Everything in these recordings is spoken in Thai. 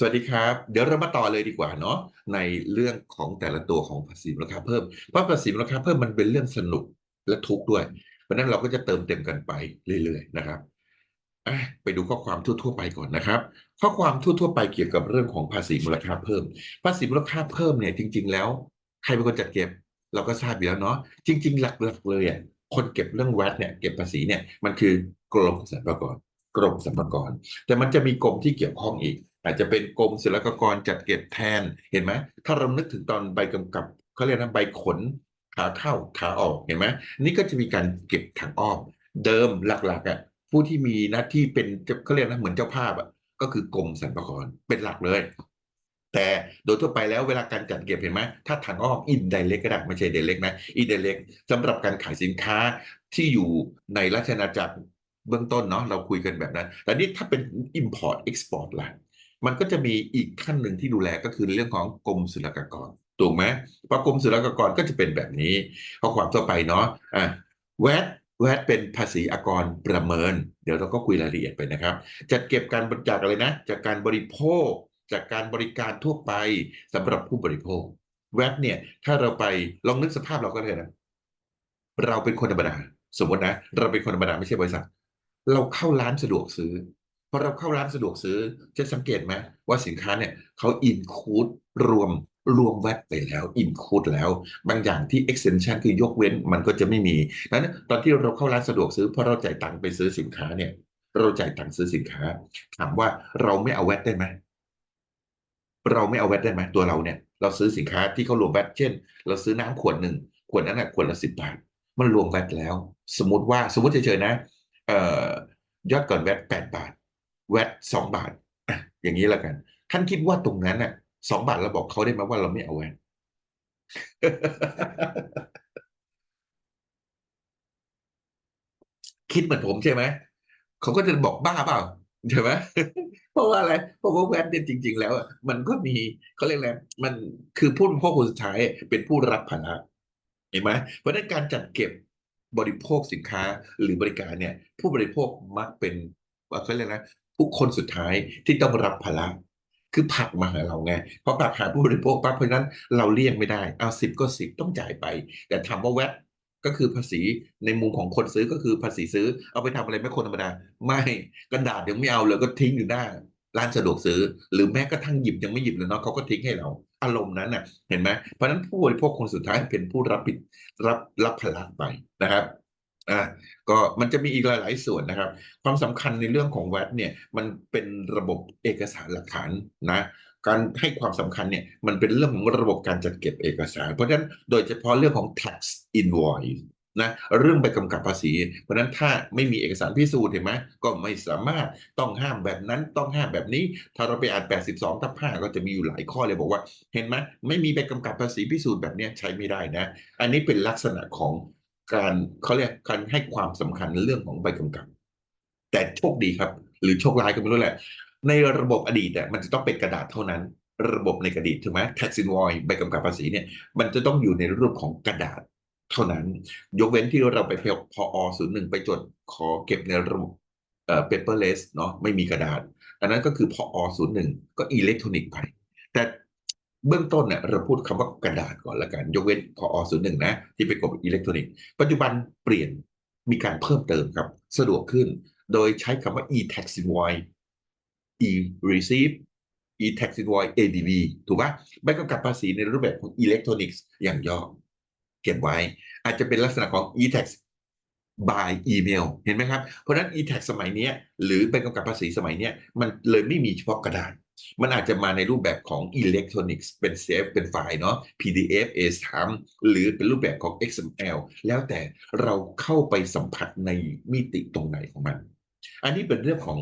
สวัสดีครับ เดี๋ยวเรามาต่อเลยดีกว่าเนาะในเรื่องของแต่ละตัวของภาษีมูลค่าเพิ่ม เพราะภาษีมูลค่าเพิ่มมันเป็นเรื่องสนุกและทุกข์ด้วย เพราะนั้นเราก็จะเติมเต็มกันไปเรื่อยๆนะครับไปดูข้อความทั่ว ๆ ไปก่อนนะครับ ข้อความทั่ว ๆ ไปเกี่ยวกับเรื่องของภาษีมูลค่าเพิ่ม ภาษีมูลค่าเพิ่มเนี่ยจริง ๆ แล้ว ใครเป็นคนจัดเก็บ เราก็ทราบอยู่แล้วเนาะจริง ๆ หลักๆเลยอะคนเก็บเรื่องแวดเนี่ยเก็บภาษีเนี่ยมันคือกรมสรรพากรกรมสรรพากรแต่มันจะมีกรมที่เกี่ยวข้องอีก อาจจะเป็นกรมศุลกากรจัดเก็บแทนเห็นไหมถ้าเรานึกถึงตอนใบกำกับเขาเรียกนะใบขนขาเข้าขาออกเห็นไหมนี่ก็จะมีการเก็บทางอ้อม เดิมหลักๆอะผู้ที่มีหน้าที่เป็นเขาเรียกนะเหมือนเจ้าภาพอะก็คือกรมสรรพากรเป็นหลักเลย แต่โดยทั่วไปแล้วเวลาการจัดเก็บเห็นไหมถ้าทางอ้อมอินไดเ c กก็ได้ไม่ใช่เดเล็กนะอินไดเ c กสำหรับการขายสินค้าที่อยู่ในราชอาณาจักรเบื้องต้นเนาะเราคุยกันแบบนั้นแต่นี่ถ้าเป็น Import Export ล่ะ มันก็จะมีอีกขั้นหนึ่งที่ดูแลก็คือเรื่องของกรมศุลกากรถูกไหมพระกรมศุลกากรก็จะเป็นแบบนี้ข้อความทั่วไปเนาะอะแวดแวดเป็นภาษีอากรประเมิน เดี๋ยวเราก็คุยรายละเอียดไปนะครับ จัดเก็บการบริจาคอะไรนะ จากการบริโภค จากการบริการทั่วไปสำหรับผู้บริโภคแวดเนี่ย ถ้าเราไปลองนึกสภาพเราก็เลยนะเราเป็นคนธรรมดาสมมตินะ เราเป็นคนธรรมดาไม่ใช่บริษัท เราเข้าร้านสะดวกซื้อ พอเราเข้าร้านสะดวกซื้อจะสังเกตไหมว่าสินค้าเนี่ยเขาอินคูดรวมรวมแวดไปแล้วอินคูดแล้ว บางอย่างที่ extension คือยกเว้นมันก็จะไม่มีนั้นตอนที่เราเข้าร้านสะดวกซื้อพอเราจ่ายตังค์ไปซื้อสินค้าเนี่ย เราจ่ายตังค์ซื้อสินค้า ถามว่าเราไม่เอาแวดได้ไหมเราไม่เอาแวดได้ไหมตัวเราเนี่ย เราซื้อสินค้าที่เขารวมแวดเช่น เราซื้อน้ำขวดหนึ่งขวดนั้นน่ะขวดละสิบบาท มันรวมแวดแล้ว สมมติว่าสมมติเฉยๆนะ เอ่อยอดก่อนแวดแปดบาท แวดสองบาทอย่างนี้แล้วกัน ท่านคิดว่าตรงนั้นน่ะสองบาทเราบอกเขาได้ไหมว่าเราไม่เอาแวดคิดเหมือนผมใช่ไหมเขาก็จะบอกบ้าเปล่าใช่ไหมเพราะว่าอะไร เพราะว่าแวดเนี่ยจริง ๆ แล้วมันก็มีเขาเรียกอะไรมันคือผู้บริโภคคนสุดท้ายเป็นผู้รับภาระเห็นไหมเพราะนั้นการจัดเก็บบริโภคสินค้าหรือบริการเนี่ย ผู้บริโภคมักเป็นเขาเรียกนะ ผู้คนสุดท้ายที่ต้องรับภาระคือผักมาหาเราไงเพอผลักหาผู้บริโภคปั๊บเพราะนั้นเราเลี่ยงไม่ได้เอาสิบก็สิบต้องจ่ายไป แต่ถามว่าแวดก็คือภาษีในมุมของคนซื้อก็คือภาษีซื้อเอาไปทำอะไรไม่คนธรรมดา ไม่กระดาษยังไม่เอาเลยก็ทิ้งอยู่หน้าร้านสะดวกซื้อ หรือแม้กระทั่งหยิบยังไม่หยิบเลยเนาะเขาก็ทิ้งให้เรา อารมณ์นั้นน่ะ เห็นไหมเพราะฉะนั้นผู้บริโภคคนสุดท้ายเป็นผู้รับผิดรับรับภาระไปนะครับ อ่าก็มันจะมีอีกหลาย ๆ ส่วนนะครับ ความสำคัญในเรื่องของแวดเนี่ยมันเป็นระบบเอกสารหลักฐานนะการให้ความสำคัญเนี่ยมันเป็นเรื่องของระบบการจัดเก็บเอกสาร เพราะฉะนั้นโดยเฉพาะเรื่องของ tax invoice นะเรื่องใบกำกับภาษี เพราะฉะนั้นถ้าไม่มีเอกสารพิสูจน์เห็นไหมก็ไม่สามารถต้องห้ามแบบนั้นต้องห้ามแบบนี้ ถ้าเราไปอ่าน 82ทับ5ก็จะมีอยู่หลายข้อเลยบอกว่า เห็นไหมไม่มีใบกำกับภาษีพิสูจน์แบบนี้ใช้ไม่ได้นะ อันนี้เป็นลักษณะของ การเขาเรียกการให้ความสำคัญเรื่องของใบกำกับ แต่โชคดีครับ หรือโชคร้ายก็ไม่รู้แหละ ในระบบอดีตเนี่ยมันจะต้องเป็นกระดาษเท่านั้น ระบบในกระดาษถูกไหม tax invoice ใบกำกับภาษีเนี่ยมันจะต้องอยู่ในรูปของกระดาษเท่านั้น ยกเว้นที่เราไปเพอศูนย์หนึ่งไปจดขอเก็บในระบบเอ่อ paperless เนาะไม่มีกระดาษ อันนั้นก็คือพอศูนย์หนึ่งก็อิเล็กทรอนิกส์ไป แต่ เบื้องต้นเนี่ยเราพูดคำว่ากระดาษก่อนละกัน ยกเว้นพอศูนย์หนึ่งนะ ที่เป็นกบอิเล็กทรอนิกส์ปัจจุบันเปลี่ยนมีการเพิ่มเติมครับ สะดวกขึ้น โดยใช้คำว่า e-tax invoice e-receipt e-tax invoice ADV ถูกปะใบกำกับภาษีในรูปแบบของอิเล็กทรอนิกส์อย่างย่อเก็บไว้ อาจจะเป็นลักษณะของ e-tax by email เห็นไหมครับ เพราะนั้น e-tax สมัยนี้หรือใบกำกับภาษีสมัยนี้มันเลยไม่มีเฉพาะกระดาษ มันอาจจะมาในรูปแบบของอิเล็กทรอนิกส์เป็นเซฟเป็นไฟล์เนาะ PDF A3 หรือเป็นรูปแบบของ XML แล้วแต่เราเข้าไปสัมผัสในมิติตรงไหนของมัน อันนี้เป็นเรื่องของ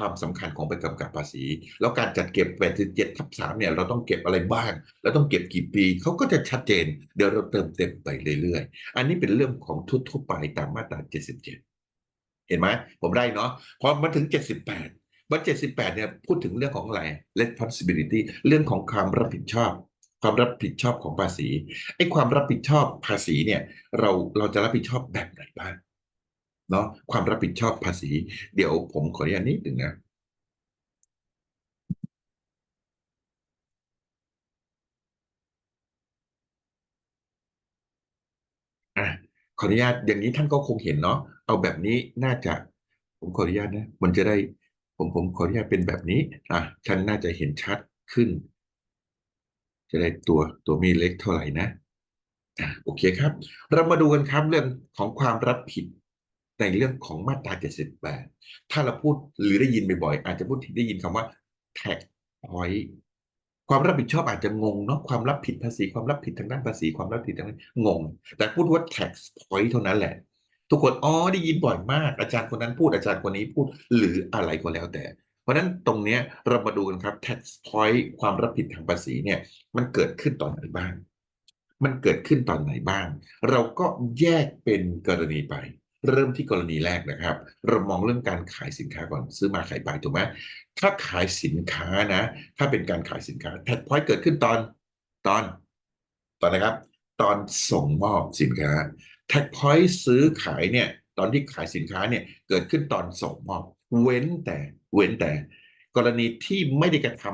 ความสำคัญของใบกำกับภาษี แล้วการจัดเก็บ87ทับ3เนี่ยเราต้องเก็บอะไรบ้าง แล้วต้องเก็บกี่ปีเขาก็จะชัดเจน เดี๋ยวเราเติมเต็มไปเรื่อยๆ อันนี้เป็นเรื่องของทั่วๆไปตามมาตรา 77 เห็นไหมผมได้เนาะพอมาถึง 78 บัตเจ็ดสิบแปดเนี่ยพูดถึงเรื่องของอะไร responsibility เรื่องของความรับผิดชอบ ความรับผิดชอบของภาษีไอ้ความรับผิดชอบภาษีเนี่ย เราเราจะรับผิดชอบแบบไหนบ้างเนาะความรับผิดชอบภาษี เดี๋ยวผมขออนุญาตนิดหนึ่งนะะขออนุญาตอย่างนี้ท่านก็คงเห็นเนาะเอาแบบนี้น่าจะ ผมขออนุญาตนะ มันจะได้ ผมผมขออนุญาตเป็นแบบนี้อะท่านน่าจะเห็นชัดขึ้น จะได้ตัวตัวมีเล็กเท่าไหร่นะอะโอเคครับ เรามาดูกันครับเรื่องของความรับผิดในเรื่องของมาตรา 78 ถ้าเราพูดหรือได้ยินบ่อยๆอาจจะพูดถึงได้ยินคำว่า tax point ความรับผิดชอบอาจจะงงเนาะความรับผิดภาษีความรับผิดทางด้านภาษีความรับผิดทางด้านงง แต่พูดว่า tax point เท่านั้นแหละ ทุกคนอ๋อได้ยินบ่อยมาก อาจารย์คนนั้นพูดอาจารย์คนนี้พูดหรืออะไรก็แล้วแต่ เพราะนั้นตรงนี้เรามาดูกันครับ tax point ความรับผิดทางภาษีเนี่ยมันเกิดขึ้นตอนไหนบ้าง มันเกิดขึ้นตอนไหนบ้าง เราก็แยกเป็นกรณีไป เริ่มที่กรณีแรกนะครับ เรามองเรื่องการขายสินค้าก่อนซื้อมาขายไปถูกไหมถ้าขายสินค้านะ ถ้าเป็นการขายสินค้าแท็กพอยต์เกิดขึ้นตอนตอน ตอนนะครับ ตอนส่งมอบสินค้า แท็กพอยต์ซื้อขายเนี่ยตอนที่ขายสินค้าเนี่ยเกิดขึ้นตอนส่งมอบ เว้นแต่เว้นแต่ กรณีที่ไม่ได้กระท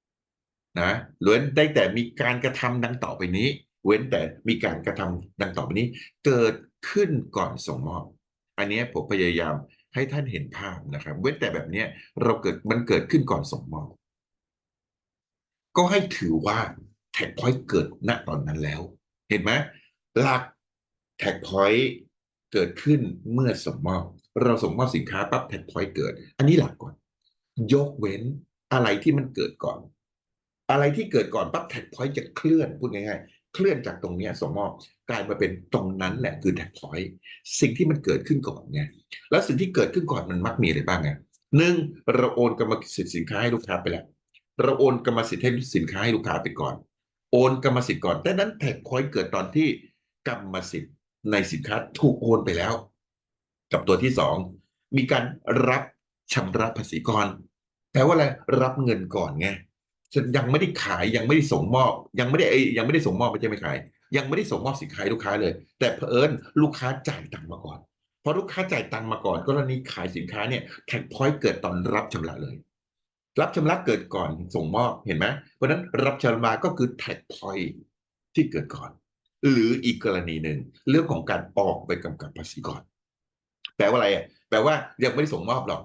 ำนะเว้นได้แต่มีการกระทำดังต่อไปนี้ เว้นแต่มีการกระทำดังต่อไปนี้ เกิดขึ้นก่อนส่งมอบ อันนี้ผมพยายามให้ท่านเห็นภาพนะครับ เว้นแต่แบบนี้เราเกิดมันเกิดขึ้นก่อนส่งมอบ ก็ให้ถือว่าแท็กพอยต์เกิดณตอนนั้นแล้ว เห็นไหมหลัก แท็กพอยต์เกิดขึ้นเมื่อส่งมอบเราส่งมอบสินค้าปั๊บแท็กพอยต์เกิด อันนี้หลักก่อน ยกเว้นอะไรที่มันเกิดก่อน อะไรที่เกิดก่อนปั๊บแท็กพอยต์จะเคลื่อนพูดง่ายๆ เคลื่อนจากตรงนี้ส่งมอบกลายมาเป็นตรงนั้นแหละคือแท็กพอยต์สิ่งที่มันเกิดขึ้นก่อนไงแล้วสิ่งที่เกิดขึ้นก่อนมันมักมีอะไรบ้างไงหนึ่งเราโอนกรรมสิทธิ์สินค้าให้ลูกค้าไปแล้วเราโอนกรรมสิทธิ์ให้สินค้าให้ลูกค้าไปก่อน โอนกรรมสิทธิ์ก่อนแต่นั้นแท็กพอยต์เกิดตอนที่กรรมสิทธิ์ ในสินค้าถูกโอนไปแล้ว กับตัวที่สองมีการรับชำระภาษีก่อนแปลว่าอะไรรับเงินก่อนไงฉันยังไม่ได้ขายยังไม่ได้ส่งมอบ ยังไม่ได้ยังไม่ได้ส่งมอบไม่ใช่ไม่ขาย ยังไม่ได้ส่งมอบสินค้าลูกค้าเลย แต่เผอิญลูกค้าจ่ายตังค์มาก่อนพอลูกค้าจ่ายตังค์มาก่อนกรณีขายสินค้าเนี่ยแท็กพอยต์เกิดตอนรับชำระเลย รับชำระเกิดก่อนส่งมอบเห็นไหมเพราะฉะนั้นรับชำระก็คือแท็กพอยต์ที่เกิดก่อน หรืออีกกรณีหนึ่งเรื่องของการออกไปกำกับภาษีก่อน แปลว่าอะไรอะแปลว่ายังไม่ได้ส่งมอบหรอก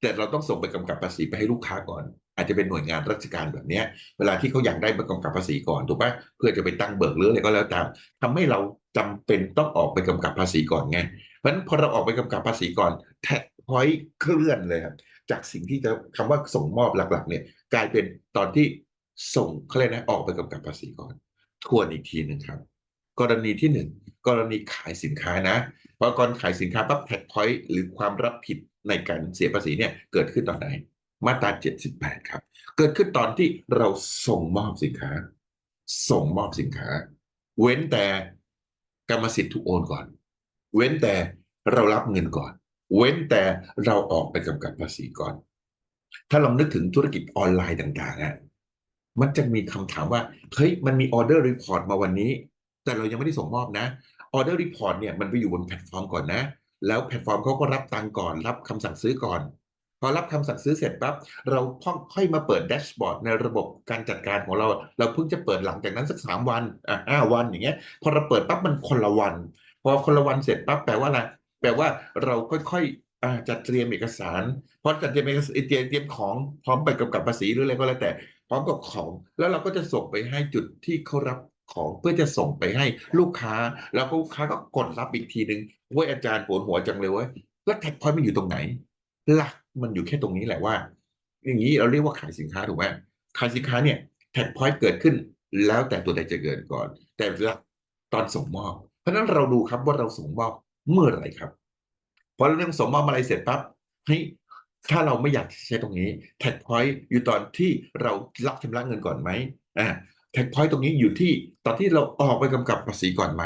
แต่เราต้องส่งไปกำกับภาษีไปให้ลูกค้าก่อน อาจจะเป็นหน่วยงานราชการแบบเนี้ยเวลาที่เขาอยากได้ใบกำกับภาษีก่อนถูกปะเพื่อจะไปตั้งเบิกหรืออะไรก็แล้วตามทำให้เราจำเป็นต้องออกไปกำกับภาษีก่อนไงเพราะฉะนั้นพอเราออกไปกำกับภาษีก่อนแท็กพอยต์เคลื่อนเลยครับจากสิ่งที่จะคำว่าส่งมอบหลักๆ เนี่ย กลายเป็นตอนที่ส่งเขาเรียกนะออกไปกำกับภาษีก่อนทวนอีกทีหนึ่งครับ กรณีที่หนึ่งกรณีขายสินค้านะพอก่อนขายสินค้าปั๊บแท็กพอยต์หรือความรับผิดในการเสียภาษีเนี่ยเกิดขึ้นตอนไหน มาตรา 78 ครับ เกิดขึ้นตอนที่เราส่งมอบสินค้า ส่งมอบสินค้า เว้นแต่กรรมสิทธิ์ถูกโอนก่อน เว้นแต่เรารับเงินก่อน เว้นแต่เราออกไปกำกับภาษีก่อน ถ้าลองนึกถึงธุรกิจออนไลน์ต่างๆอะมันจะมีคำถามว่าเฮ้ยมันมีออเดอร์รีพอร์ตมาวันนี้ แต่เรายังไม่ได้ส่งมอบนะออเดอร์รีพอร์ตเนี่ยมันไปอยู่บนแพลตฟอร์มก่อนนะ แล้วแพลตฟอร์มเขาก็รับตังก่อน รับคำสั่งซื้อก่อน พอรับคำสั่งซื้อเสร็จปั๊บเราพ่องค่อยมาเปิดแดชบอร์ดในระบบการจัดการของเรา เราเพิ่งจะเปิดหลังจากนั้นสักสามวันอะห้าวันอย่างเงี้ยพอเราเปิดปั๊บมันคนละวัน พอคนละวันเสร็จปั๊บแปลว่าอะไรแปลว่าเราค่อยๆอ่าจัดเตรียมเอกสารพอจัดเตรียมเอกสารเตรียมเตรียมของพร้อมไปกับกับภาษีหรืออะไรก็แล้วแต่พร้อมกับของ แล้วเราก็จะส่งไปให้จุดที่เขารับ ของเพื่อจะส่งไปให้ลูกค้า แล้วลูกค้าก็กดรับอีกทีหนึ่งเว้ยอาจารย์ปวดหัวจังเลยเว้ยแล้วแท็กพอยต์มันอยู่ตรงไหน หลักมันอยู่แค่ตรงนี้แหละว่า อย่างนี้เราเรียกว่าขายสินค้าถูกไหมขายสินค้าเนี่ยแท็กพอยต์เกิดขึ้น แล้วแต่ตัวใดจะเกิดก่อน แต่หลักตอนส่งมอบ เพราะฉะนั้นเราดูครับว่าเราส่งมอบเมื่อไหร่ครับพอเราเรื่องส่งมอบอะไรเสร็จปั๊บเฮ้ยถ้าเราไม่อยากใช้ตรงนี้แท็กพอยต์อยู่ตอนที่เรารับชำระเงินก่อนไหมอ่า แท็กพอยต์ตรงนี้อยู่ที่ตอนที่เราออกไปกำกับภาษีก่อนไหม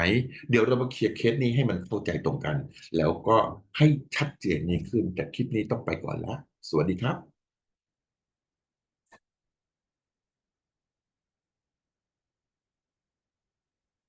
เดี๋ยวเรามาเคลียร์เคสนี้ให้มันเข้าใจตรงกัน แล้วก็ให้ชัดเจนยิ่งขึ้นแต่คลิปนี้ต้องไปก่อนละสวัสดีครับ